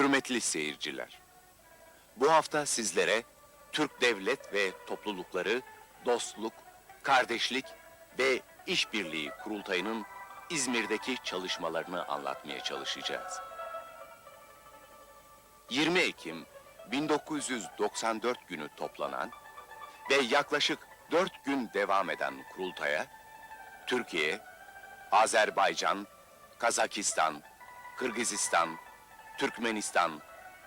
Hürmetli seyirciler, bu hafta sizlere Türk Devlet ve Toplulukları Dostluk, Kardeşlik ve İşbirliği Kurultayı'nın İzmir'deki çalışmalarını anlatmaya çalışacağız. 20 Ekim 1994 günü toplanan ve yaklaşık 4 gün devam eden kurultaya Türkiye, Azerbaycan, Kazakistan, Kırgızistan, Türkmenistan,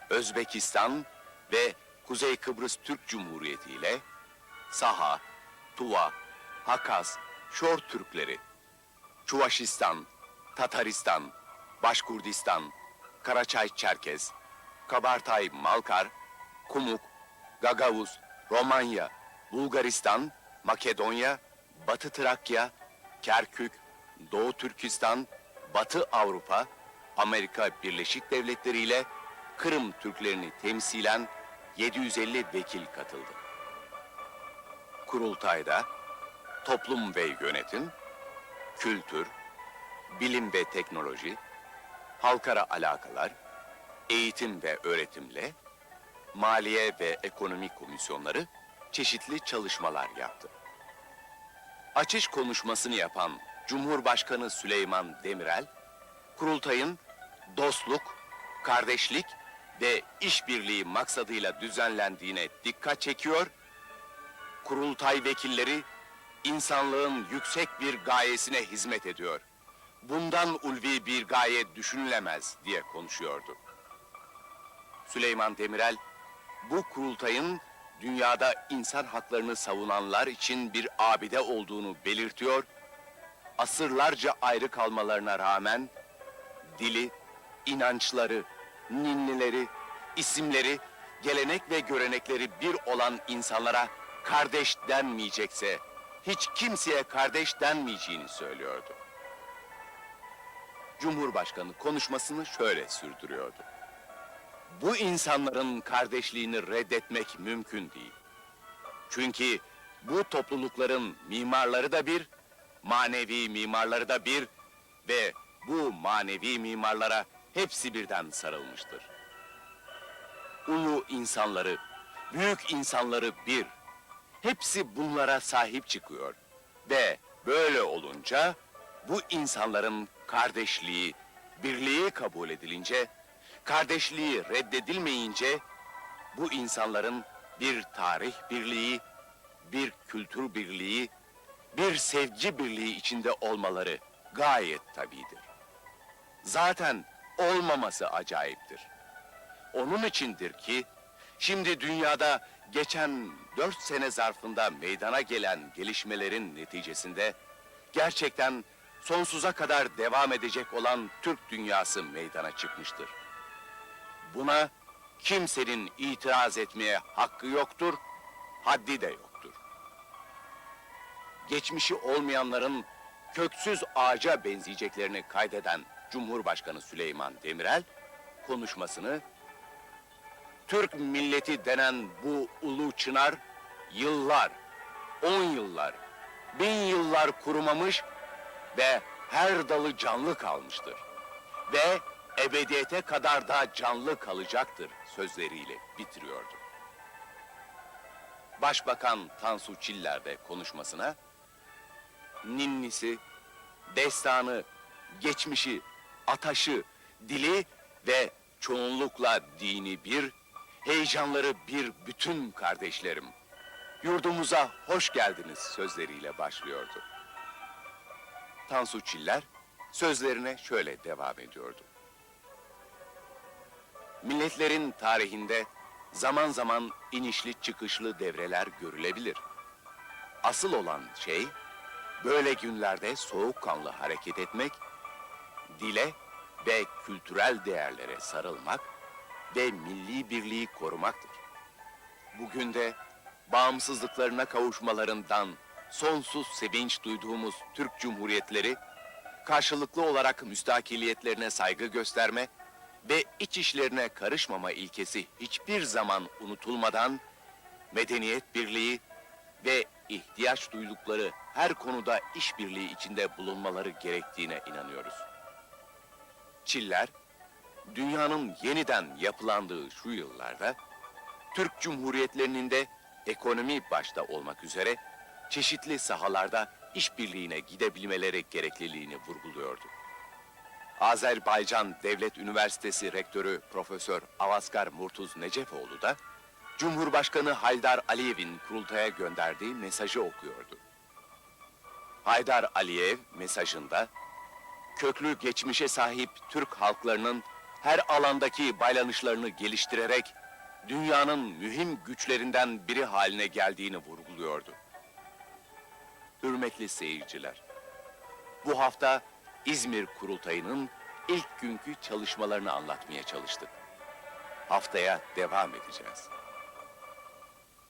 Özbekistan ve Kuzey Kıbrıs Türk Cumhuriyeti ile Saha, Tuva, Hakaz, Şor Türkleri, Çuvaşistan, Tataristan, Başkurdistan, Karaçay Çerkez, Kabartay Malkar, Kumuk, Gagavuz, Romanya, Bulgaristan, Makedonya, Batı Trakya, Kerkük, Doğu Türkistan, Batı Avrupa, Amerika Birleşik Devletleri ile Kırım Türklerini temsilen 750 vekil katıldı. Kurultayda toplum ve yönetim, kültür, bilim ve teknoloji, halkara alakalar, eğitim ve öğretimle, maliye ve ekonomi komisyonları çeşitli çalışmalar yaptı. Açış konuşmasını yapan Cumhurbaşkanı Süleyman Demirel, kurultayın dostluk, kardeşlik ve işbirliği maksadıyla düzenlendiğine dikkat çekiyor, kurultay vekilleri insanlığın yüksek bir gayesine hizmet ediyor. Bundan ulvi bir gaye düşünülemez diye konuşuyordu. Süleyman Demirel, bu kurultayın dünyada insan haklarını savunanlar için bir abide olduğunu belirtiyor, asırlarca ayrı kalmalarına rağmen dili, inançları, ninnileri, isimleri, gelenek ve görenekleri bir olan insanlara kardeş denmeyecekse hiç kimseye kardeş denmeyeceğini söylüyordu. Cumhurbaşkanı konuşmasını şöyle sürdürüyordu. Bu insanların kardeşliğini reddetmek mümkün değil. Çünkü bu toplulukların mimarları da bir, manevi mimarları da bir ve bu manevi mimarlara hepsi birden sarılmıştır. Ulu insanları, büyük insanları bir, hepsi bunlara sahip çıkıyor. Ve böyle olunca bu insanların kardeşliği, birliği kabul edilince, kardeşliği reddedilmeyince bu insanların bir tarih birliği, bir kültür birliği, bir sevgi birliği içinde olmaları gayet tabidir. Zaten olmaması acayiptir. Onun içindir ki şimdi dünyada geçen dört sene zarfında meydana gelen gelişmelerin neticesinde gerçekten sonsuza kadar devam edecek olan Türk dünyası meydana çıkmıştır. Buna kimsenin itiraz etmeye hakkı yoktur, haddi de yoktur. Geçmişi olmayanların köksüz ağaca benzeyeceklerini kaydeden Cumhurbaşkanı Süleyman Demirel konuşmasını Türk milleti denen bu ulu çınar yıllar, on yıllar, bin yıllar kurumamış ve her dalı canlı kalmıştır. Ve ebediyete kadar da canlı kalacaktır sözleriyle bitiriyordu. Başbakan Tansu Çiller de konuşmasına ninnisi, destanı, geçmişi, ataşı, dili ve çoğunlukla dini bir, heyecanları bir bütün kardeşlerim. Yurdumuza hoş geldiniz sözleriyle başlıyordu. Tansu Çiller sözlerine şöyle devam ediyordu. Milletlerin tarihinde zaman zaman inişli çıkışlı devreler görülebilir. Asıl olan şey böyle günlerde soğukkanlı hareket etmek, dile ve kültürel değerlere sarılmak ve milli birliği korumaktır. Bugün de bağımsızlıklarına kavuşmalarından sonsuz sevinç duyduğumuz Türk Cumhuriyetleri, karşılıklı olarak müstakiliyetlerine saygı gösterme ve iç işlerine karışmama ilkesi hiçbir zaman unutulmadan, medeniyet birliği ve ihtiyaç duydukları her konuda işbirliği içinde bulunmaları gerektiğine inanıyoruz. Çiller, dünyanın yeniden yapılandığı şu yıllarda, Türk Cumhuriyetlerinin de ekonomi başta olmak üzere çeşitli sahalarda işbirliğine gidebilmeleri gerekliliğini vurguluyordu. Azerbaycan Devlet Üniversitesi Rektörü Profesör Avaskar Murtuz Necefoğlu da Cumhurbaşkanı Haydar Aliyev'in kurultaya gönderdiği mesajı okuyordu. Haydar Aliyev mesajında köklü geçmişe sahip Türk halklarının her alandaki baylanışlarını geliştirerek dünyanın mühim güçlerinden biri haline geldiğini vurguluyordu. Hürmetli seyirciler, bu hafta İzmir Kurultayı'nın ilk günkü çalışmalarını anlatmaya çalıştık. Haftaya devam edeceğiz.